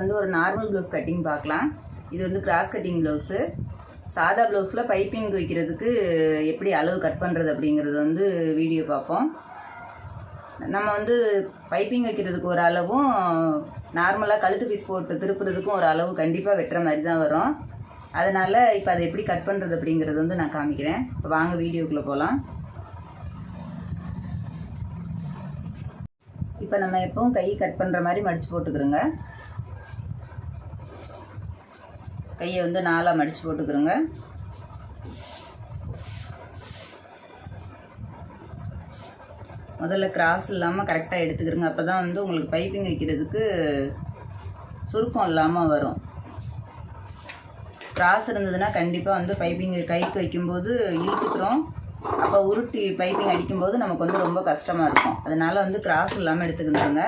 வந்து ஒரு normal blouse cutting பார்க்கலாம். இது வந்து கிராஸ் கட்டிங் ப்ளவுஸு சாதா ப்ளவுஸில் பைப்பிங் வைக்கிறதுக்கு எப்படி அளவு கட் பண்ணுறது அப்படிங்கிறது வந்து வீடியோ பார்ப்போம். நம்ம வந்து பைப்பிங் வைக்கிறதுக்கு ஒரு அளவும் நார்மலாக கழுத்து பீஸ் போட்டு திருப்புறதுக்கும் ஒரு அளவு கண்டிப்பாக வெட்டுற மாதிரி தான் வரும். அதனால் இப்போ அதை எப்படி கட் பண்ணுறது அப்படிங்கிறது வந்து நான் காமிக்கிறேன். இப்போ வாங்க வீடியோக்குள்ளே போகலாம் இப்போ நம்ம எப்பவும் கை கட் பண்ணுற மாதிரி மடித்து போட்டுக்கிறோங்க. கையை வந்து நாலாக மடித்து போட்டுக்கிறோங்க. முதல்ல கிராஸ் இல்லாமல் கரெக்டாக எடுத்துக்கிறோங்க. அப்போ தான் வந்து உங்களுக்கு பைப்பிங் வைக்கிறதுக்கு சுருக்கம் இல்லாமல் வரும். கிராஸ் இருந்ததுன்னா கண்டிப்பாக வந்து பைப்பிங் கைக்கு வைக்கும்போது இழுத்துக்கிறோம். அப்போ உருட்டி பைப்பிங் அடிக்கும்போது நமக்கு வந்து ரொம்ப கஷ்டமாக இருக்கும். அதனால் வந்து கிராஸ் இல்லாமல் எடுத்துக்கிட்டுருங்க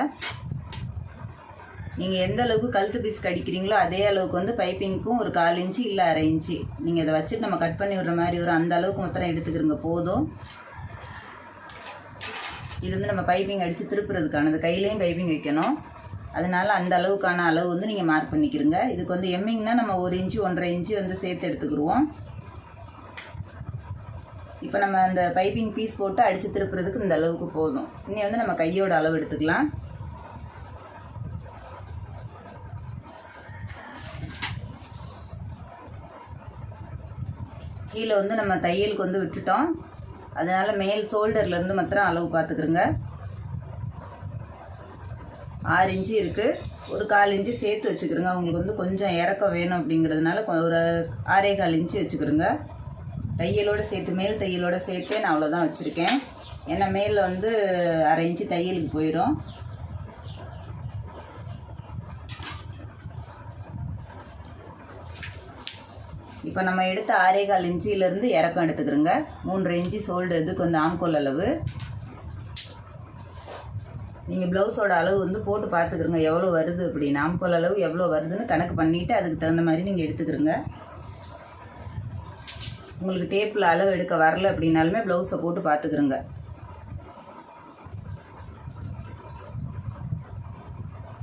நீங்கள் எந்த அளவுக்கு கழுத்து பீஸ் கடிக்கிறீங்களோ அதே அளவுக்கு வந்து பைப்பிங்க்கும் ஒரு கால் இன்ச்சு இல்லை அரை இன்ச்சு. நீங்கள் இதை வச்சுட்டு நம்ம கட் பண்ணி விடுற மாதிரி ஒரு அந்த அளவுக்கு மொத்தம் எடுத்துக்கிறோங்க. போதும். இது வந்து நம்ம பைப்பிங் அடித்து திருப்புறதுக்கானது. கையிலையும் பைப்பிங் வைக்கணும். அதனால் அந்த அளவுக்கான அளவு வந்து நீங்கள் மார்க் பண்ணிக்கிறங்க. இதுக்கு வந்து எம்மிங்னா நம்ம ஒரு இன்ச்சு ஒன்றரை இன்ச்சு வந்து சேர்த்து எடுத்துக்கிடுவோம் இப்போ நம்ம அந்த பைப்பிங் பீஸ் போட்டு அடித்து திருப்புறதுக்கு இந்த அளவுக்கு போதும். இனி வந்து நம்ம கையோட அளவு எடுத்துக்கலாம். கீழே வந்து நம்ம தையலுக்கு வந்து விட்டுட்டோம். அதனால் மேல் ஷோல்டர்லேருந்து மாத்திரம் அளவு பார்த்துக்குறோங்க. ஆறு இன்ச்சு இருக்குது ஒரு கால் இன்ச்சு சேர்த்து வச்சுக்கிறோங்க. உங்களுக்கு வந்து கொஞ்சம் இறக்கம் வேணும் அப்படிங்கிறதுனால ஒரு ஆறே கால் இன்ச்சு வச்சுக்கிறோங்க. தையலோடு சேர்த்து மேல் தையலோடு சேர்த்தே நான் அவ்வளோதான் வச்சுருக்கேன். ஏன்னா மேலில் வந்து அரை இன்ச்சு தையலுக்கு போயிடும் இப்போ நம்ம எடுத்த ஆரேகால் இன்ச்சிலேருந்து இறக்கம் எடுத்துக்கிறோங்க. மூன்று இன்ச்சு சோல்டு இதுக்கு வந்து ஆம்கோல் அளவு. நீங்கள் ப்ளவுஸோட அளவு வந்து போட்டு பார்த்துக்கிறோங்க. எவ்வளோ வருது அப்படின்னு. ஆம்கோல் அளவு எவ்வளோ வருதுன்னு கணக்கு பண்ணிவிட்டு அதுக்கு தகுந்த மாதிரி நீங்கள் எடுத்துக்கிறோங்க. உங்களுக்கு டேப்பில் அளவு எடுக்க வரல அப்படின்னாலுமே ப்ளவுஸை போட்டு பார்த்துக்கிறோங்க.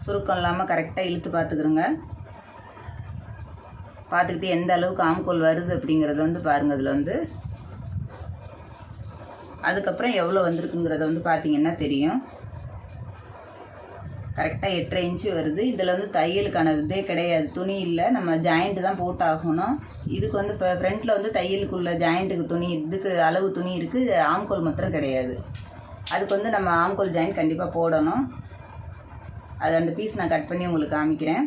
சுருக்கம் இல்லாமல் கரெக்டாக இழுத்து பார்த்துக்கிறோங்க. பார்த்துக்கிட்டு எந்த அளவுக்கு ஆம்கோல் வருது அப்படிங்கிறத வந்து பாருங்கள் அதில் வந்து அதுக்கப்புறம் எவ்வளோ வந்திருக்குங்கிறத வந்து பார்த்தீங்கன்னா தெரியும். கரெக்டாக எட்டரை இன்ச்சு வருது. இதில் வந்து தையலுக்கான இதே கிடையாது. துணி இல்லை. நம்ம ஜாயிண்ட்டு தான் போட்டாகணும். இதுக்கு வந்து இப்போ ஃப்ரண்ட்டில் வந்து தையலுக்குள்ள ஜாயிண்ட்டுக்கு துணி இதுக்கு அளவு துணி இருக்குது ஆம்கோல் மாத்திரம் கிடையாது. அதுக்கு வந்து நம்ம ஆம்கோல் ஜாயிண்ட் கண்டிப்பாக போடணும். அது அந்த பீஸ் நான் கட் பண்ணி உங்களுக்கு காமிக்கிறேன்.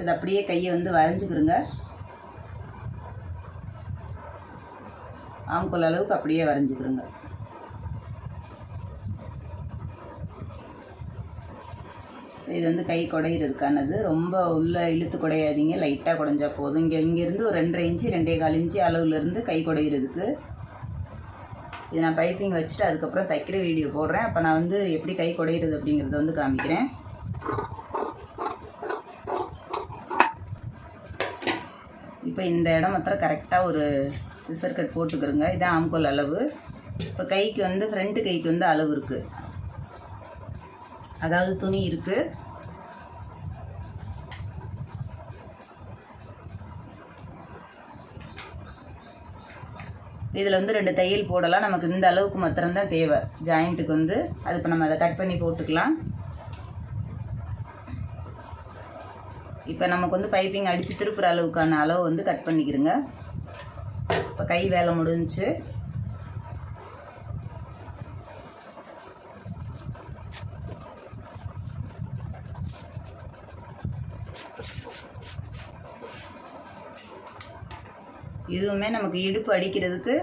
இது அப்படியே கையை வந்து வரைஞ்சிக்கிறோங்க ஆம்கோல் அளவுக்கு அப்படியே வரைஞ்சிக்கிறோங்க இது வந்து கை குடையிறதுக்கானது. ரொம்ப உள்ளே இழுத்து குடையாதீங்க. லைட்டாக குடைஞ்சா போதும். இங்கே இங்கேருந்து ஒரு ரெண்டரை இன்ச்சு ரெண்டே கால் இன்ச்சு அளவுலேருந்து கை குடையிறதுக்கு. இது நான் பைப்பிங் வச்சுட்டு அதுக்கப்புறம் தைக்கிற வீடியோ போடுறேன். அப்போ நான் வந்து எப்படி கை குடையிறது அப்படிங்கிறத வந்து காமிக்கிறேன். இப்போ இந்த இடம் மாத்திரம் கரெக்டாக ஒரு சிசர் கட் போட்டுக்கிறோங்க. இதான் ஆம்கோல் அளவு. இப்போ கைக்கு வந்து ஃப்ரண்ட்டு கைக்கு வந்து அளவு இருக்குது அதாவது துணி இருக்குது இதில் வந்து ரெண்டு தையல் போடலாம். நமக்கு இந்த அளவுக்கு மாத்திரம்தான் தேவை. ஜாயிண்ட்டுக்கு வந்து அது இப்போ நம்ம அதை கட் பண்ணி போட்டுக்கலாம். இப்போ நமக்கு வந்து பைப்பிங் அடித்து திருப்புற அளவுக்கான அளவு வந்து கட் பண்ணிக்கிறோங்க இப்போ கை வேலை முடிஞ்சு இதுவுமே நமக்கு இடுப்பு அடிக்கிறதுக்கு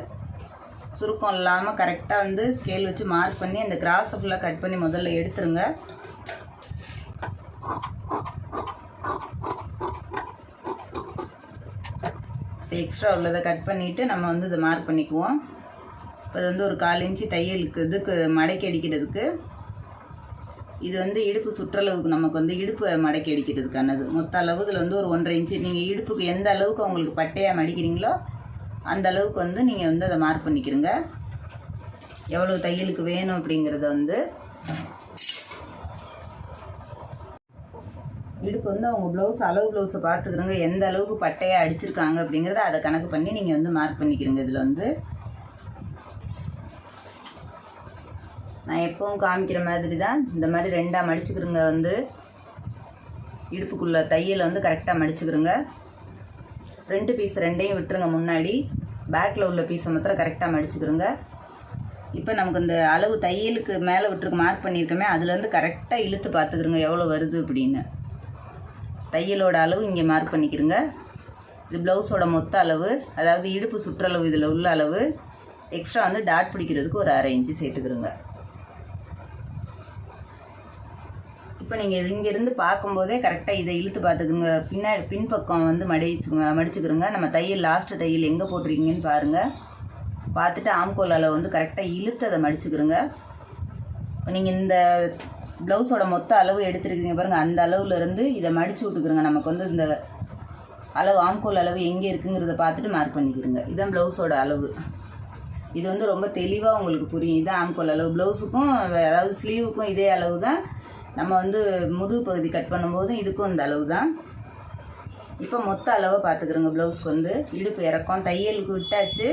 சுருக்கம் இல்லாமல் கரெக்டாக வந்து ஸ்கேல் வச்சு மார்க் பண்ணி அந்த கிராஸை ஃபுல்லாக கட் பண்ணி முதல்ல எடுத்துருங்க. எக்ஸ்ட்ரா உள்ளதை கட் பண்ணிவிட்டு நம்ம வந்து இதை மார்க் பண்ணிக்குவோம். இப்போ இது வந்து ஒரு கால் இன்ச்சு தையலுக்கு இதுக்கு மடக்கி அடிக்கிறதுக்கு. இது வந்து இடுப்பு சுற்றளவுக்கு நமக்கு வந்து இடுப்பு மடக்கி அடிக்கிறதுக்கானது. மொத்த அளவு இதில் வந்து ஒரு ஒன்றரை இன்ச்சு. நீங்கள் இடுப்புக்கு எந்த அளவுக்கு உங்களுக்கு பட்டையாக மடிக்கிறீங்களோ அந்த அளவுக்கு வந்து நீங்கள் வந்து அதை மார்க் பண்ணிக்கிறங்க எவ்வளோ தையலுக்கு வேணும் அப்படிங்கிறத வந்து இடுப்பு வந்து அவங்க ப்ளவுஸ் அளவு ப்ளவுஸை பார்த்துக்கிறோங்க எந்த அளவுக்கு பட்டையாக அடிச்சிருக்காங்க அப்படிங்கிறத அதை கணக்கு பண்ணி நீங்கள் வந்து மார்க் பண்ணிக்கிறீங்க இதில் வந்து. நான் எப்பவும் காமிக்கிற மாதிரி தான் இந்த மாதிரி ரெண்டாக மடிச்சுக்கிறோங்க வந்து இடுப்புக்குள்ளே தையலை வந்து கரெக்டாக மடிச்சுக்கிறோங்க ரெண்டு பீஸ் ரெண்டையும் விட்டுருங்க முன்னாடி. பேக்கில் உள்ள பீஸை மாத்திரம் கரெக்டாக மடிச்சுக்கிறோங்க இப்போ நமக்கு இந்த அளவு தையலுக்கு மேலே விட்டுருக்கு மார்க் பண்ணியிருக்கோமே அதுலேருந்து கரெக்டாக இழுத்து பார்த்துக்கிறோங்க எவ்வளோ வருது அப்படின்னு. தையலோட அளவு இங்கே மார்க் பண்ணிக்கிறோங்க இது ப்ளவுஸோட மொத்த அளவு அதாவது இடுப்பு சுற்றளவு இதில் உள்ள அளவு. எக்ஸ்ட்ரா வந்து டாட் பிடிக்கிறதுக்கு ஒரு அரை இன்ச்சு சேர்த்துக்கிறோங்க இப்போ நீங்கள் இது இங்கேருந்து பார்க்கும்போதே கரெக்டாக இதை இழுத்து பார்த்துக்குங்க. பின்னாடி பின்பக்கம் வந்து மடிச்சு மடிச்சுக்கிறோங்க நம்ம தையல் லாஸ்ட்டு தையல் எங்கே போட்டிருக்கீங்கன்னு பாருங்கள் பார்த்துட்டு ஆம்கோல் அளவு வந்து கரெக்டாக இழுத்து அதை மடிச்சுக்கிறோங்க இப்போ நீங்கள் இந்த ப்ளவுஸோட மொத்த அளவு எடுத்துருக்கீங்க பாருங்கள் அந்த அளவுலேருந்து இதை மடித்து விட்டுக்கிறோங்க நமக்கு வந்து இந்த அளவு ஆம்கோல் அளவு எங்கே இருக்குங்கிறத பார்த்துட்டு மார்க் பண்ணிக்கிறோங்க இதுதான் ப்ளவுஸோட அளவு. இது வந்து ரொம்ப தெளிவாக உங்களுக்கு புரியும். இதுதான் ஆம்கோல் அளவு. ப்ளவுஸுக்கும் அதாவது ஸ்லீவுக்கும் இதே அளவு தான். நம்ம வந்து முதுகு பகுதி கட் பண்ணும்போதும் இதுக்கும் இந்த அளவு தான். இப்போ மொத்த அளவை பார்த்துக்கிறோங்க ப்ளவுஸ்க்கு வந்து. இடுப்பு இறக்கம். தையலுக்கு விட்டாச்சு.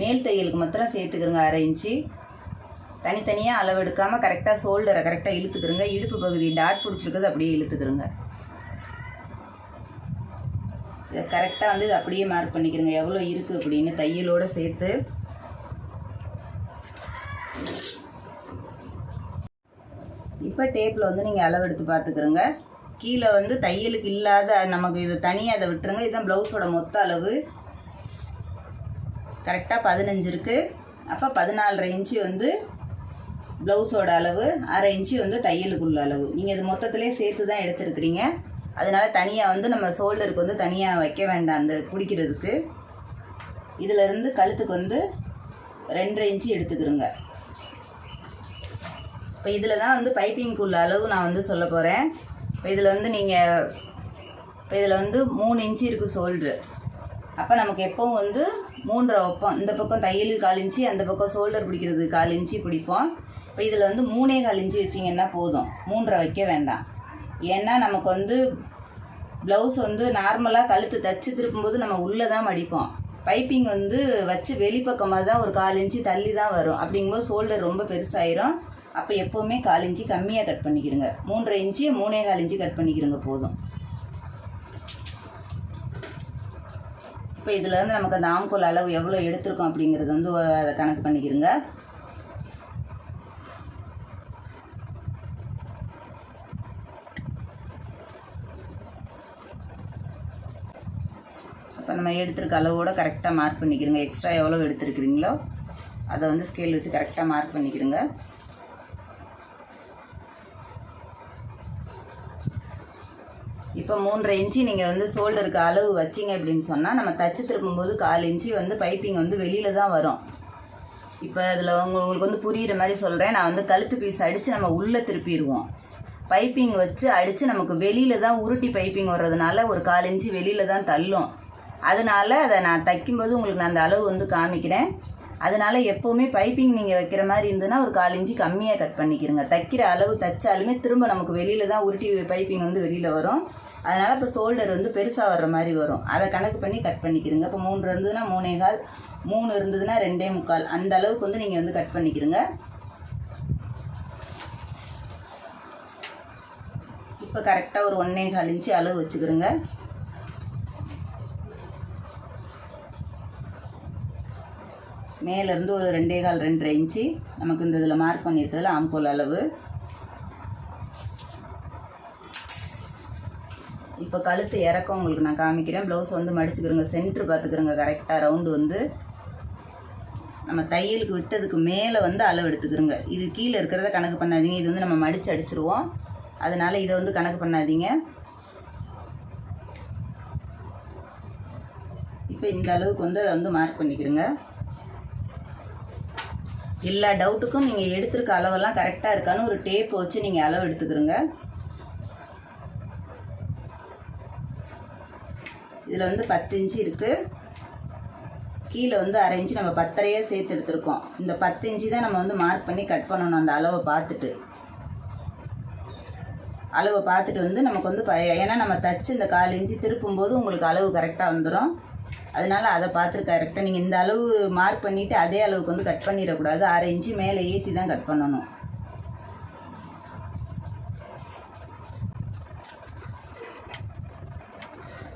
மேல் தையலுக்கு மாத்திரம் சேர்த்துக்கிறோங்க அரை இன்ச்சு. தனித்தனியாக அளவு எடுக்காமல் கரெக்டாக ஷோல்டரை கரெக்டாக இழுத்துக்கிறோங்க இடுப்பு பகுதி டாட் பிடிச்சிருக்கிறது அப்படியே இழுத்துக்கிறோங்க இதை கரெக்டாக வந்து இதை அப்படியே மார்க் பண்ணிக்கிறோங்க எவ்வளோ இருக்குது அப்படின்னு தையலோடு சேர்த்து. இப்போ டேப்பில் வந்து நீங்கள் அளவெடுத்து பார்த்துக்கிறோங்க கீழே வந்து தையலுக்கு இல்லாத நமக்கு இது தனியாக அதை விட்டுருங்க. இதுதான் ப்ளவுஸோட மொத்த அளவு. கரெக்டாக பதினஞ்சு இருக்குது அப்போ பதினாலரை இன்ச்சு வந்து ப்ளவுஸோட அளவு அரை இன்ச்சு வந்து தையலுக்குள்ள அளவு. நீங்கள் இது மொத்தத்திலே சேர்த்து தான் எடுத்துருக்குறீங்க. அதனால் தனியாக வந்து நம்ம ஷோல்டருக்கு வந்து தனியாக வைக்க வேண்டாம் அந்த பிடிக்கிறதுக்கு. இதிலேருந்து கழுத்துக்கு வந்து ரெண்டரை இன்ச்சு எடுத்துக்கிறோங்க இப்போ இதில் தான் வந்து பைப்பிங்க்கு உள்ள அளவு நான் வந்து சொல்ல போகிறேன் இப்போ இதில் வந்து நீங்கள் இப்போ இதில் வந்து மூணு இன்ச்சு இருக்குது ஷோல்ட்ரு அப்போ நமக்கு எப்போவும் வந்து மூன்றரை வைப்போம் இந்த பக்கம் தையலுக்கு கால் இன்ச்சு அந்த பக்கம் ஷோல்டர் பிடிக்கிறதுக்கு கால் இன்ச்சு பிடிப்போம். இப்போ இதில் வந்து மூணே கால் இஞ்சி வச்சிங்கன்னா போதும். மூன்றரை வைக்க வேண்டாம். ஏன்னா நமக்கு வந்து ப்ளவுஸ் வந்து நார்மலாக கழுத்து தச்சு திருப்பும்போது நம்ம உள்ளே தான் மடிப்போம். பைப்பிங் வந்து வச்சு வெளிப்பக்கமாக தான் ஒரு கால் இன்ச்சு தள்ளி தான் வரும். அப்படிங்கும்போது ஷோல்டர் ரொம்ப பெருசாயிரும். அப்போ எப்போவுமே கால் இன்ச்சு கம்மியாக கட் பண்ணிக்கிறோங்க மூன்றரை இன்ச்சு மூணே கால் இன்ச்சு கட் பண்ணிக்கிறோங்க போதும். இப்போ இதில் இருந்து நமக்கு அந்த ஆம்கோல் அளவு எவ்வளோ எடுத்திருக்கோம் அப்படிங்கிறது வந்து அதை கணக்கு பண்ணிக்கிறோங்க இப்போ நம்ம எடுத்திருக்க அளவோட கரெக்டாக மார்க் பண்ணிக்கிறோங்க. எக்ஸ்ட்ரா எவ்வளோ எடுத்துருக்கிறீங்களோ அதை வந்து ஸ்கேல் வச்சு கரெக்டாக மார்க் பண்ணிக்கிறோங்க. இப்போ மூன்றரை இன்ச்சு நீங்கள் வந்து ஷோல்டருக்கு அளவு வச்சிங்க அப்படின்னு சொன்னால் நம்ம தச்சு திருப்பும்போது கால் இன்ச்சு வந்து பைப்பிங் வந்து வெளியில் தான் வரும். இப்போ அதில் உங்களுக்கு வந்து புரிகிற மாதிரி சொல்கிறேன் நான் வந்து கழுத்து பீஸ் அடித்து நம்ம உள்ளே திருப்பிடுவோம். பைப்பிங் வச்சு அடித்து நமக்கு வெளியில் தான் உருட்டி பைப்பிங் வர்றதுனால ஒரு கால் இன்ச்சு வெளியில் தான் தள்ளும். அதனால் அதை நான் தைக்கும்போது உங்களுக்கு நான் அந்த அளவு வந்து காமிக்கிறேன். அதனால் எப்போவுமே பைப்பிங் நீங்கள் வைக்கிற மாதிரி இருந்ததுன்னா ஒரு கால் இன்ச்சு கம்மியாக கட் பண்ணிக்கிறங்க தைக்கிற அளவு தைச்சாலுமே திரும்ப நமக்கு வெளியில் தான் உருட்டி பைப்பிங் வந்து வெளியில் வரும். அதனால் இப்போ ஷோல்டர் வந்து பெருசாக வர்ற மாதிரி வரும். அதை கணக்கு பண்ணி கட் பண்ணிக்கிறங்க இப்போ மூணு இருந்ததுன்னா மூணே கால் மூணு இருந்ததுன்னா ரெண்டே முக்கால். அந்த அளவுக்கு வந்து நீங்கள் வந்து கட் பண்ணிக்கிறங்க இப்போ கரெக்டாக ஒரு ஒன்றே கால் இன்ச்சு அளவு வச்சுக்கிறோங்க மேலேருந்து ஒரு ரெண்டே கால் ரெண்டரை இன்ச்சு நமக்கு இந்த இதில் மார்க் பண்ணியிருக்கிறதுல ஆம்கோல் அளவு. இப்போ கழுத்து இறக்கம் உங்களுக்கு நான் காமிக்கிறேன். ப்ளவுஸ் வந்து மடிச்சுக்கிறோங்க சென்ட்ரு பார்த்துக்கிறோங்க கரெக்டாக ரவுண்டு வந்து நம்ம தையலுக்கு விட்டதுக்கு மேலே வந்து அளவு எடுத்துக்கிறோங்க. இது கீழே இருக்கிறத கணக்கு பண்ணாதீங்க. இது வந்து நம்ம மடித்து அடிச்சிருவோம். அதனால் இதை வந்து கணக்கு பண்ணாதீங்க. இப்போ இந்த அளவுக்கு வந்து அதை வந்து மார்க் பண்ணிக்கிறோங்க. எல்லா டவுட்டுக்கும் நீங்கள் எடுத்திருக்க அளவெல்லாம் கரெக்டாக இருக்கான்னு ஒரு டேப் வச்சு நீங்கள் அளவு எடுத்துக்கிறோங்க. இதில் வந்து பத்து இன்ச்சு இருக்குது கீழே வந்து அரை இன்ச்சு நம்ம பத்தரையே சேர்த்து எடுத்துருக்கோம். இந்த பத்து இன்ச்சு தான் நம்ம வந்து மார்க் பண்ணி கட் பண்ணணும் அந்த அளவை பார்த்துட்டு. அளவை பார்த்துட்டு வந்து நமக்கு வந்து ப ஏன்னா நம்ம தச்சு இந்த கால் இன்ச்சு திருப்பும்போது உங்களுக்கு அளவு கரெக்டாக வந்துடும் அதனால அதை பார்த்து கரெக்டாக நீங்கள் இந்த அளவு மார்க் பண்ணிவிட்டு அதே அளவுக்கு வந்து கட் பண்ணிடக்கூடாது. அரை இன்ச்சு மேலே ஏற்றி தான் கட் பண்ணணும்.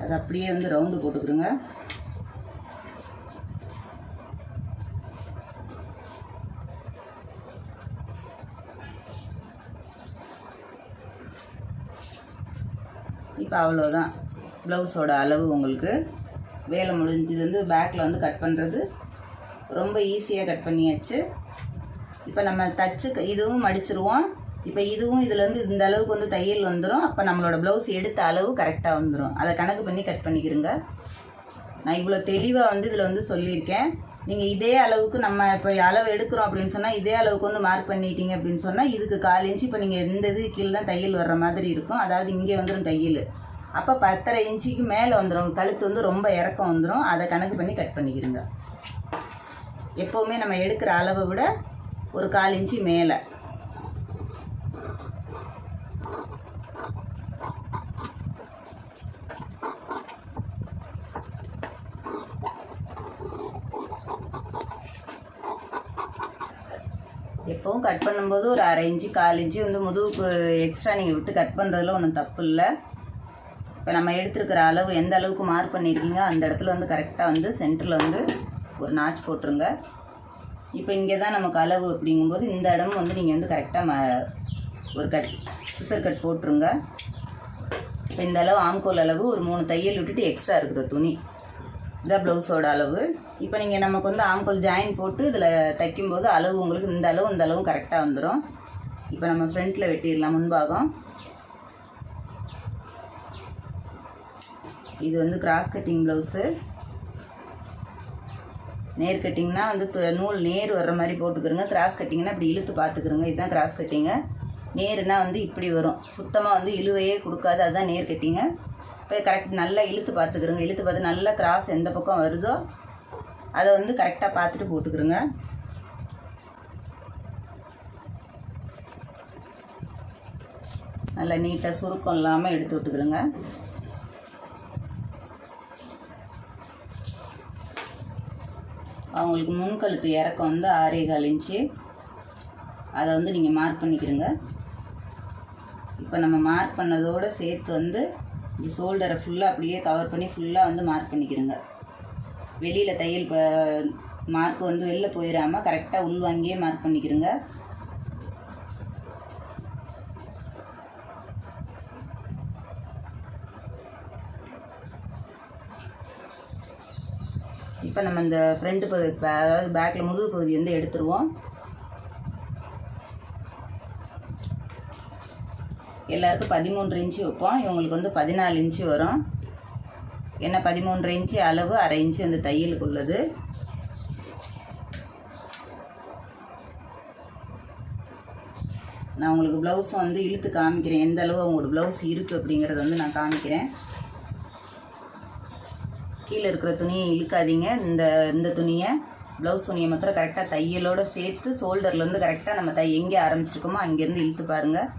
அது அப்படியே வந்து ரவுண்டு போட்டுக்கிறோங்க இப்போ அவ்வளோதான் ப்ளவுஸோட அளவு உங்களுக்கு. வேலை முடிஞ்சது வந்து பேக்கில் வந்து கட் பண்ணுறது ரொம்ப ஈஸியாக கட் பண்ணியாச்சு. இப்போ நம்ம தச்சு இதுவும் மடிச்சிருவோம். இப்போ இதுவும் இதுலேருந்து இந்த அளவுக்கு வந்து தையல் வந்துடும் அப்போ நம்மளோட ப்ளவுஸ் எடுத்த அளவு கரெக்டாக வந்துடும் அதை கணக்கு பண்ணி கட் பண்ணிக்கிறோங்க நான் இவ்வளோ தெளிவாக வந்து இதில் வந்து சொல்லியிருக்கேன். நீங்கள் இதே அளவுக்கு நம்ம இப்போ அளவு எடுக்கிறோம் அப்படின்னு சொன்னால் இதே அளவுக்கு வந்து மார்க் பண்ணிட்டீங்க அப்படின்னு சொன்னால் இதுக்கு கால் இன்ச்சு இப்போ நீங்கள் எந்த இது கீழே தான் தையல் வர்ற மாதிரி இருக்கும். அதாவது இங்கே வந்துடும் தையல். அப்போ பத்தரை இன்ச்சுக்கு மேலே வந்துடும் கழுத்து வந்து ரொம்ப இறக்கம் வந்துடும் அதை கணக்கு பண்ணி கட் பண்ணிக்கிடுங்க. எப்போவுமே நம்ம எடுக்கிற அளவை விட ஒரு கால் இன்ச்சு மேலே. எப்போவும் கட் பண்ணும்போது ஒரு அரை இன்ச்சு கால் இன்ச்சு வந்து முதுகுக்கு எக்ஸ்ட்ரா நீங்கள் விட்டு கட் பண்ணுறதுல ஒன்றும் தப்பு இல்லை. இப்போ நம்ம எடுத்துருக்கிற அளவு எந்த அளவுக்கு மார்க் பண்ணியிருக்கீங்க அந்த இடத்துல வந்து கரெக்டாக வந்து சென்டரில் வந்து ஒரு நாச் போட்டுருங்க. இப்போ இங்கே தான் நமக்கு அளவு அப்படிங்கும்போது இந்த இடமும் வந்து நீங்கள் வந்து கரெக்டாக ம ஒரு கட் சிசர் கட் போட்டுருங்க. இப்போ இந்த அளவு ஆம்கோல் அளவு ஒரு மூணு தையல் விட்டுட்டு எக்ஸ்ட்ரா இருக்கிற துணி. இதான் ப்ளவுஸோட அளவு. இப்போ நீங்கள் நமக்கு வந்து ஆம்கோல் ஜாயின் போட்டு இதில் தைக்கும்போது அளவு உங்களுக்கு இந்த அளவு இந்த அளவும் கரெக்டாக வந்துடும் இப்போ நம்ம ஃப்ரண்ட்டில் வெட்டிடலாம் முன்பாகம். இது வந்து கிராஸ் கட்டிங் ப்ளவுஸு நேர் கட்டிங்னா வந்து நூல் நேர் வர்ற மாதிரி போட்டுக்கிறோங்க. கிராஸ் கட்டிங்னா இப்படி இழுத்து பார்த்துக்கிறோங்க. இதுதான் கிராஸ் கட்டிங்கு நேருனா வந்து இப்படி வரும். சுத்தமாக வந்து இழுவையே கொடுக்காது. அதுதான் நேர் கட்டிங்க இப்போ கரெக்ட் நல்லா இழுத்து பார்த்துக்கிறோங்க. இழுத்து பார்த்து நல்லா கிராஸ் எந்த பக்கம் வருதோ அதை வந்து கரெக்டாக பார்த்துட்டு போட்டுக்கிறோங்க. நல்லா நீட்டாக சுருக்கம் இல்லாமல் எடுத்து விட்டுக்கிறோங்க. அவங்களுக்கு முன்கழுத்து இறக்கம் வந்து ஆறே கால் இன்ச்சு. அதை வந்து நீங்கள் மார்க் பண்ணிக்கிறங்க இப்போ நம்ம மார்க் பண்ணதோடு சேர்த்து வந்து இந்த ஷோல்டரை ஃபுல்லாக அப்படியே கவர் பண்ணி ஃபுல்லாக வந்து மார்க் பண்ணிக்கிறங்க வெளியில் தையல் மார்க் வந்து வெளில போயிடாமல் கரெக்டாக உள்வாங்கியே மார்க் பண்ணிக்கிறங்க இப்போ நம்ம இந்த ஃப்ரண்ட் பகுதி அதாவது பேக்கில் முதுகு பகுதி வந்து எடுத்துருவோம். எல்லாருக்கும் பதிமூன்று இன்ச்சு வைப்போம். இவங்களுக்கு வந்து பதினாலு இன்ச்சு வரும். ஏன்னா பதிமூன்று இன்ச்சு அளவு அரை இன்ச்சு வந்து தையலுக்கு உள்ளது. நான் உங்களுக்கு ப்ளவுஸும் வந்து இழுத்து காமிக்கிறேன். எந்த அளவு அவங்களோட ப்ளவுஸ் இருக்குது அப்படிங்கிறத வந்து நான் காமிக்கிறேன். கீழே இருக்கிற துணியை இழுக்காதீங்க. இந்த இந்த துணியை ப்ளவுஸ் துணியை மாத்திரம் கரெக்டாக தையலோடு சேர்த்து ஷோல்டர்லேருந்து கரெக்டாக நம்ம தை எங்கே ஆரம்பிச்சிருக்கோமோ அங்கேருந்து இழுத்து பாருங்கள்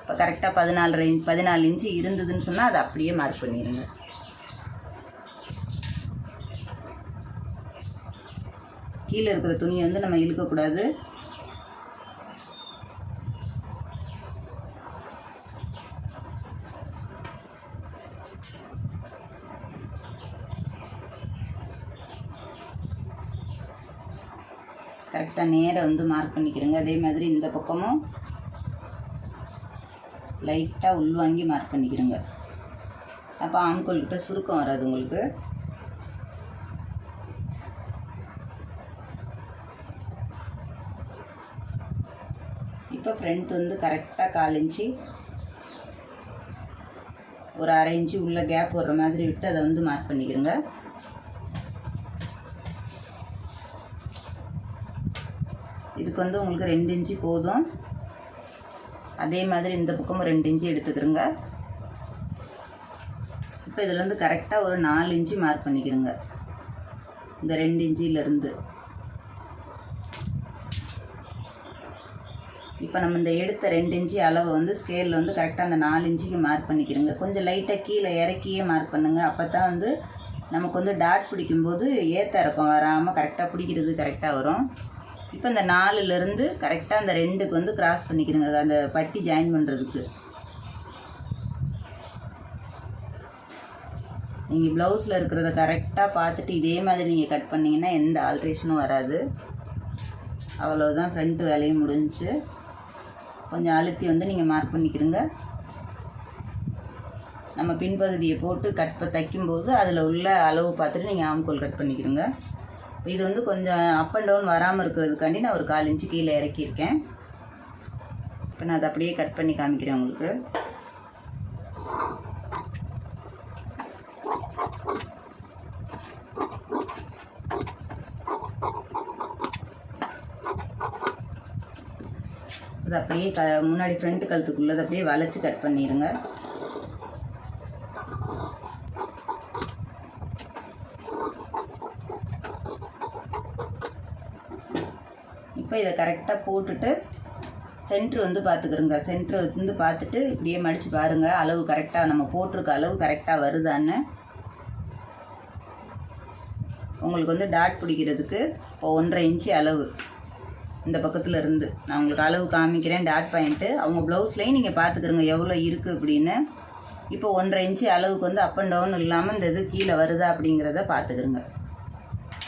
இப்போ கரெக்டாக பதினாலு இன்ச் பதினாலு இன்ச்சு இருந்ததுன்னு சொன்னால் அதை அப்படியே மார்க் பண்ணிடுங்க கீழே இருக்கிற துணியை வந்து நம்ம இழுக்கக்கூடாது. கரெக்டாக நேராக வந்து மார்க் பண்ணிக்கிறேங்க. அதே மாதிரி இந்த பக்கமும் லைட்டாக உள்வாங்கி மார்க் பண்ணிக்கிறேங்க. அப்போ ஆம்கோல் கிட்ட சுருக்கம் வராது உங்களுக்கு. இப்போ ஃப்ரண்ட் வந்து கரெக்டாக கால் இன்ச்சு ஒரு அரை இன்ச்சு உள்ள கேப் வர்ற மாதிரி விட்டு அதை வந்து மார்க் பண்ணிக்கிறேங்க. இதுக்கு வந்து உங்களுக்கு ரெண்டு இன்ச்சு போதும். அதே மாதிரி இந்த பக்கமும் ரெண்டு இன்ச்சு எடுத்துக்கிறோங்க. இப்போ இதில் வந்து கரெக்டாக ஒரு நாலு இன்ச்சு மார்க் பண்ணிக்கிடுங்க. இந்த ரெண்டு இன்ச்சிலேருந்து இப்போ நம்ம இந்த எடுத்த ரெண்டு இன்ச்சு அளவை வந்து ஸ்கேலில் வந்து கரெக்டாக அந்த நாலு இன்ச்சுக்கு மார்க் பண்ணிக்கிறோங்க கொஞ்சம் லைட்டாக கீழே இறக்கியே மார்க் பண்ணுங்கள் அப்போ தான் வந்து நமக்கு வந்து டாட் பிடிக்கும்போது ஏற்ற இறக்கம் வராமல் கரெக்டாக பிடிக்கிறது கரெக்டாக வரும். இப்போ இந்த நாலுலேருந்து கரெக்டாக அந்த ரெண்டுக்கு வந்து கிராஸ் பண்ணிக்கிறோங்க. அந்த பட்டி ஜாயின் பண்ணுறதுக்கு நீங்கள் ப்ளவுஸில் இருக்கிறத கரெக்டாக பார்த்துட்டு இதே மாதிரி நீங்கள் கட் பண்ணிங்கன்னா எந்த ஆல்ட்ரேஷனும் வராது. அவ்வளோதான் ஃப்ரண்ட்டு வேலையும் முடிஞ்சுச்சு கொஞ்சம் அழுத்தி வந்து நீங்கள் மார்க் பண்ணிக்கிறங்க. நம்ம பின்பகுதியை போட்டு கட் ப தைக்கும்போது அதில் உள்ள அளவு பார்த்துட்டு நீங்கள் ஆம்கோல் கட் பண்ணிக்கிறங்க. இது வந்து கொஞ்சம் அப் அண்ட் டவுன் வராமல் இருக்கிறதுக்காண்டி நான் ஒரு கால் இன்ச்சு கீழே இறக்கியிருக்கேன். இப்போ நான் அதை அப்படியே கட் பண்ணி காமிக்கிறேன் உங்களுக்கு. அது அப்படியே க முன்னாடி ஃப்ரண்ட் கழுத்துக்குள்ளதை அப்படியே வளைச்சி கட் பண்ணிடுங்க இப்போ இதை கரெக்டாக போட்டுட்டு சென்ட்ரு வந்து பார்த்துக்குறோங்க சென்ட்ரு வந்து பார்த்துட்டு இப்படியே மடித்து பாருங்கள் அளவு கரெக்டாக நம்ம போட்டிருக்க அளவு கரெக்டாக வருதான்னு. உங்களுக்கு வந்து டாட் பிடிக்கிறதுக்கு இப்போ ஒன்றரை இன்ச்சு அளவு இந்த பக்கத்தில் இருந்து. நான் உங்களுக்கு அளவு காமிக்கிறேன் டாட் பாயிண்ட்டு. அவங்க ப்ளவுஸ்லேயும் நீங்கள் பார்த்துக்குறோங்க எவ்வளோ இருக்குது அப்படின்னு. இப்போ ஒன்றரை இன்ச்சு அளவுக்கு வந்து அப் அண்ட் டவுன் இல்லாமல் இந்த இது கீழே வருதா அப்படிங்கிறத பார்த்துக்குறோங்க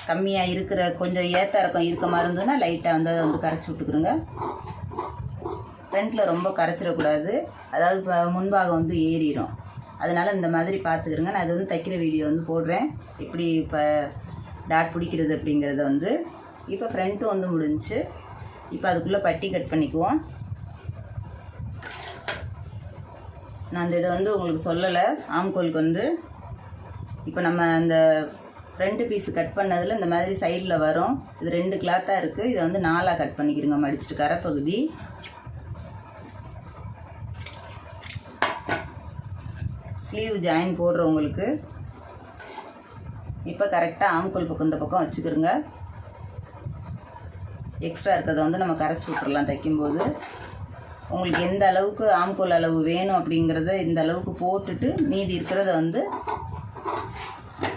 கம்மியாக இருக்கிற கொஞ்சம் ஏற்ற இறக்கம் இருக்க மாதிரி இருந்ததுன்னா லைட்டாக வந்து அதை வந்து கரைச்சி விட்டுக்குருங்க ஃப்ரண்ட்டில் ரொம்ப கரைச்சிடக்கூடாது. அதாவது முன்பாக முன்பாகம் வந்து ஏறிடும் அதனால் இந்த மாதிரி பார்த்துக்கிறோங்க. நான் அது வந்து தைக்கிற வீடியோ வந்து போடுறேன். எப்படி இப்போ டாட் பிடிக்கிறது அப்படிங்கிறத வந்து இப்போ ஃப்ரண்ட்டும் வந்து முடிஞ்சு இப்போ அதுக்குள்ளே பட்டி கட் பண்ணிக்குவோம். நான் அந்த இதை வந்து உங்களுக்கு சொல்லலை. ஆம்கோலுக்கு வந்து இப்போ நம்ம அந்த ரெண்டு பீஸ் கட் பண்ணதில் இந்த மாதிரி சைடில் வரும். இது ரெண்டு கிளாத்தாக இருக்குது இதை வந்து நாலாக கட் பண்ணிக்கிறோங்க மடிச்சிட்டு கரைப்பகுதி. ஸ்லீவ் ஜாயின் போடுறவங்களுக்கு இப்போ கரெக்டாக ஆம்கோல் பக்கம் இந்த பக்கம் வச்சுக்கிறோங்க எக்ஸ்ட்ரா இருக்கிறத வந்து நம்ம கரைச்சி விட்றலாம் தைக்கும்போது. உங்களுக்கு எந்த அளவுக்கு ஆம்கோல் அளவு வேணும் அப்படிங்கிறத இந்த அளவுக்கு போட்டுட்டு மீதி இருக்கிறத வந்து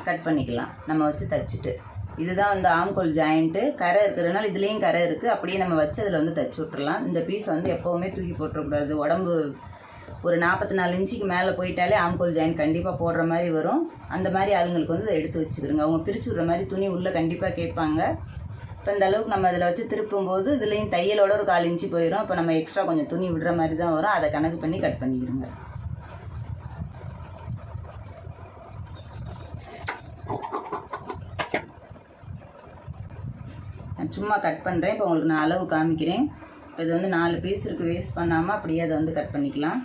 கட் பண்ணிக்கலாம். நம்ம வச்சு தைச்சிட்டு. இதுதான் வந்து ஆம்கோல் ஜாயிண்ட்டு கரை இருக்கிறதுனால இதுலேயும் கரை இருக்குது அப்படியே நம்ம வச்சு அதில் வந்து தைச்சி விட்றலாம் இந்த பீஸ் வந்து எப்போவுமே தூக்கி போட்டுறக்கூடாது. உடம்பு ஒரு நாற்பத்தி நாலு இன்ச்சுக்கு மேலே போயிட்டாலே ஆம்கோல் ஜாயின் கண்டிப்பாக போடுற மாதிரி வரும். அந்த மாதிரி ஆளுங்களுக்கு வந்து இதை எடுத்து வச்சுக்கிறோங்க. அவங்க பிரித்து விட்ற மாதிரி துணி உள்ளே கண்டிப்பாக கேட்பாங்க. இப்போ இந்த அளவுக்கு நம்ம அதில் வச்சு திருப்பும்போது இதுலேயும் தையலோட ஒரு கால் இன்ச்சு போயிடும் இப்போ நம்ம எக்ஸ்ட்ரா கொஞ்சம் துணி விடுற மாதிரி தான் வரும். அதை கணக்கு பண்ணி கட் பண்ணிக்கிறோங்க. நான் சும்மா கட் பண்ணுறேன் இப்போ உங்களுக்கு நான் அளவு காமிக்கிறேன். இப்போ இது வந்து நாலு பீஸ் இருக்குது வேஸ்ட் பண்ணாமல் அப்படியே அதை வந்து கட் பண்ணிக்கலாம்.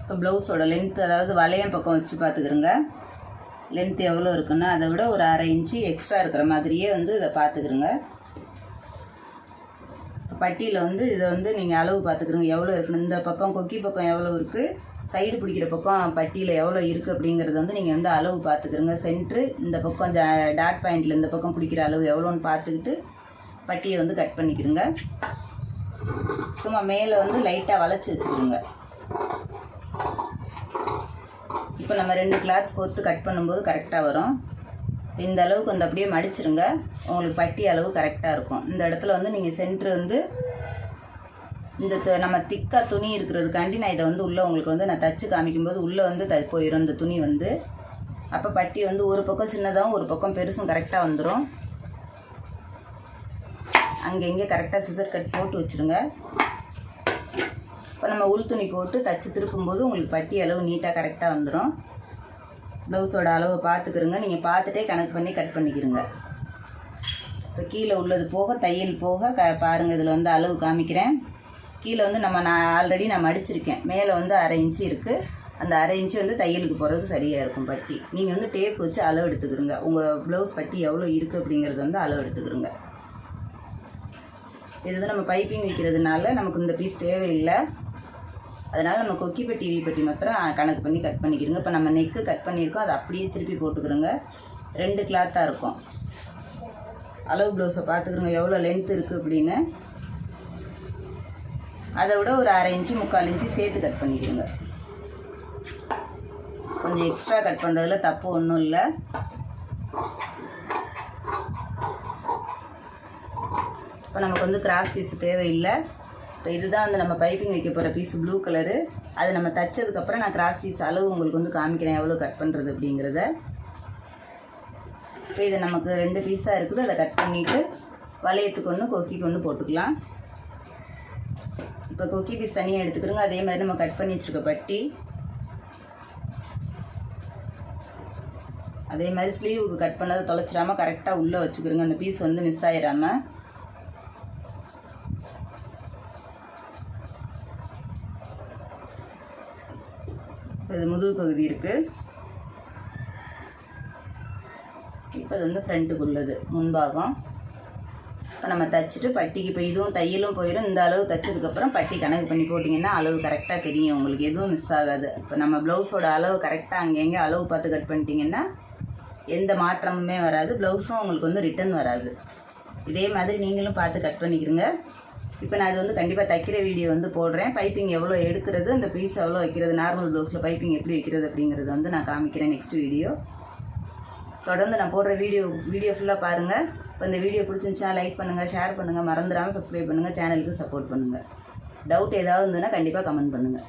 இப்போ ப்ளவுஸோட லென்த் அதாவது வளையம் பக்கம் வச்சு பார்த்துக்கிறோங்க. லென்த் எவ்வளோ இருக்குன்னா அதை விட ஒரு அரை இன்ச்சு எக்ஸ்ட்ரா இருக்கிற மாதிரியே வந்து இதை பார்த்துக்கிறோங்க. பட்டியில் வந்து இதை வந்து நீங்கள் அளவு பார்த்துக்கிறோங்க. எவ்வளோ இருக்கணும் இந்த பக்கம் கொக்கி பக்கம் எவ்வளோ இருக்குது சைடு பிடிக்கிற பக்கம் பட்டியில் எவ்வளோ இருக்குது அப்படிங்கிறத வந்து நீங்கள் வந்து அளவு பார்த்துக்கிறோங்க. சென்ட்ரு இந்த பக்கம் ஜா டாட் பாயிண்டில் இந்த பக்கம் பிடிக்கிற அளவு எவ்வளோன்னு பார்த்துக்கிட்டு பட்டியை வந்து கட் பண்ணிக்கிறோங்க. சும்மா மேலே வந்து லைட்டாக வளைச்சி வச்சுக்கிறோங்க இப்போ நம்ம ரெண்டு கிளாத் போட்டு கட் பண்ணும்போது கரெக்டாக வரும். இந்த அளவுக்கு வந்து அப்படியே மடிச்சிருங்க. உங்களுக்கு பட்டி அளவு கரெக்டாக இருக்கும். இந்த இடத்துல வந்து நீங்கள் சென்ட்ரு வந்து இந்த து- நம்ம திக்காக துணி இருக்கிறதுக்காண்டி நான் இதை வந்து உள்ளே உங்களுக்கு வந்து நான் தச்சு காமிக்கும்போது உள்ளே வந்து த போயிடும் இந்த துணி வந்து. அப்போ பட்டி வந்து ஒரு பக்கம் சின்னதாகவும் ஒரு பக்கம் பெருசும் கரெக்டாக வந்துடும் அங்கே இங்கே கரெக்டாக சிசர் கட் போட்டு வச்சுருங்க. இப்போ நம்ம உள் துணி போட்டு தச்சு திருப்பும்போது உங்களுக்கு பட்டி அளவு நீட்டாக கரெக்டாக வந்துடும் ப்ளவுஸோட அளவை பார்த்துக்கிறங்க நீங்கள் பார்த்துட்டே கணக்கு பண்ணி கட் பண்ணிக்கிறங்க இப்போ கீழே உள்ளது போக தையல் போக க பாருங்கள் இதில் வந்து அளவு காமிக்கிறேன். கீழே வந்து நம்ம நான் ஆல்ரெடி நான் மடிச்சிருக்கேன். மேலே வந்து அரை இன்ச்சு இருக்குது அந்த அரை இன்ச்சு வந்து தையலுக்கு போகிறதுக்கு சரியாக இருக்கும் பட்டி. நீங்கள் வந்து டேப் வச்சு அளவு எடுத்துக்கிறங்க உங்கள் ப்ளவுஸ் பட்டி எவ்வளோ இருக்குது அப்படிங்கிறது வந்து அளவு எடுத்துக்கிறங்க இது வந்து நம்ம பைப்பிங் வைக்கிறதுனால நமக்கு இந்த பீஸ் தேவையில்லை. அதனால் நம்ம கொக்கி பெட்டி வீ பெட்டி மாத்திரம் கணக்கு பண்ணி கட் பண்ணிக்கிறோங்க இப்போ நம்ம நெக்கு கட் பண்ணியிருக்கோம். அதை அப்படியே திருப்பி போட்டுக்கிறோங்க. ரெண்டு கிளாத்தாக இருக்கும். அளவு ப்ளவுஸை பார்த்துக்கிறோங்க. எவ்வளோ லென்த் இருக்குது அப்படின்னு. அதை விட ஒரு அரை இன்ச்சு முக்கால் இன்ச்சு சேர்த்து கட் பண்ணிக்கிறோங்க கொஞ்சம் எக்ஸ்ட்ரா கட் பண்ணுறதுல தப்பு ஒன்றும் இல்லை. இப்போ நமக்கு வந்து கிராஸ் பீஸ் தேவையில்லை. இப்போ இதுதான் வந்து நம்ம பைப்பிங் வைக்க போகிற பீஸ் ப்ளூ கலரு அது நம்ம தைச்சதுக்கப்புறம் நான் கிராஸ் பீஸ் அளவு உங்களுக்கு வந்து காமிக்கிறேன். எவ்வளோ கட் பண்ணுறது அப்படிங்கிறத. இப்போ இது நமக்கு ரெண்டு பீஸாக இருக்குது. அதை கட் பண்ணிவிட்டு வளையத்துக்கு ஒன்று கொக்கிக்கு ஒன்று போட்டுக்கலாம். இப்போ கொக்கி பீஸ் தனியாக எடுத்துக்கிறோங்க. அதே மாதிரி நம்ம கட் பண்ணி வச்சுருக்க பட்டி. அதே மாதிரி ஸ்லீவுக்கு கட் பண்ணதை தொலைச்சிடாம கரெக்டாக உள்ளே வச்சுக்கிறோங்க. அந்த பீஸ் வந்து மிஸ் ஆயிடாமல் இது முதுகு பகுதி இருக்குது இப்போ இது வந்து ஃப்ரண்ட்டுக்கு உள்ளது முன்பாகம். இப்போ நம்ம தைச்சிட்டு பட்டிக்கு இப்போ இதுவும் தையலும் போயிடும் இந்த அளவு தைச்சதுக்கப்புறம் பட்டி கணக்கு பண்ணி போட்டிங்கன்னா அளவு கரெக்டாக தெரியும். உங்களுக்கு எதுவும் மிஸ் ஆகாது. இப்போ நம்ம ப்ளவுஸோட அளவு கரெக்டாக அங்கங்கே அளவு பார்த்து கட் பண்ணிட்டீங்கன்னா எந்த மாற்றமுமே வராது. ப்ளவுஸும் உங்களுக்கு வந்து ரிட்டன் வராது. இதே மாதிரி நீங்களும் பார்த்து கட் பண்ணிக்கிறங்க இப்போ நான் அது வந்து கண்டிப்பாக தைக்கிற வீடியோ வந்து போடுறேன். பைப்பிங் எவ்வளோ எடுக்கிறது அந்த பீஸ் எவ்வளோ வைக்கிறது நார்மல் ப்ளவுஸில் பைப்பிங் எப்படி வைக்கிறது அப்படிங்கிறது வந்து நான் காமிக்கிறேன் நெக்ஸ்ட் வீடியோ. தொடர்ந்து நான் போடுற வீடியோ வீடியோ ஃபுல்லாக பாருங்கள் இப்போ இந்த வீடியோ பிடிச்சிருந்துச்சா லைக் பண்ணுங்கள் ஷேர் பண்ணுங்கள் மறந்துடாமல் சப்ஸ்கிரைப் பண்ணுங்கள் சேனலுக்கு சப்போர்ட் பண்ணுங்கள் டவுட் ஏதாவது இருந்ததுன்னா கண்டிப்பாக கமெண்ட் பண்ணுங்கள்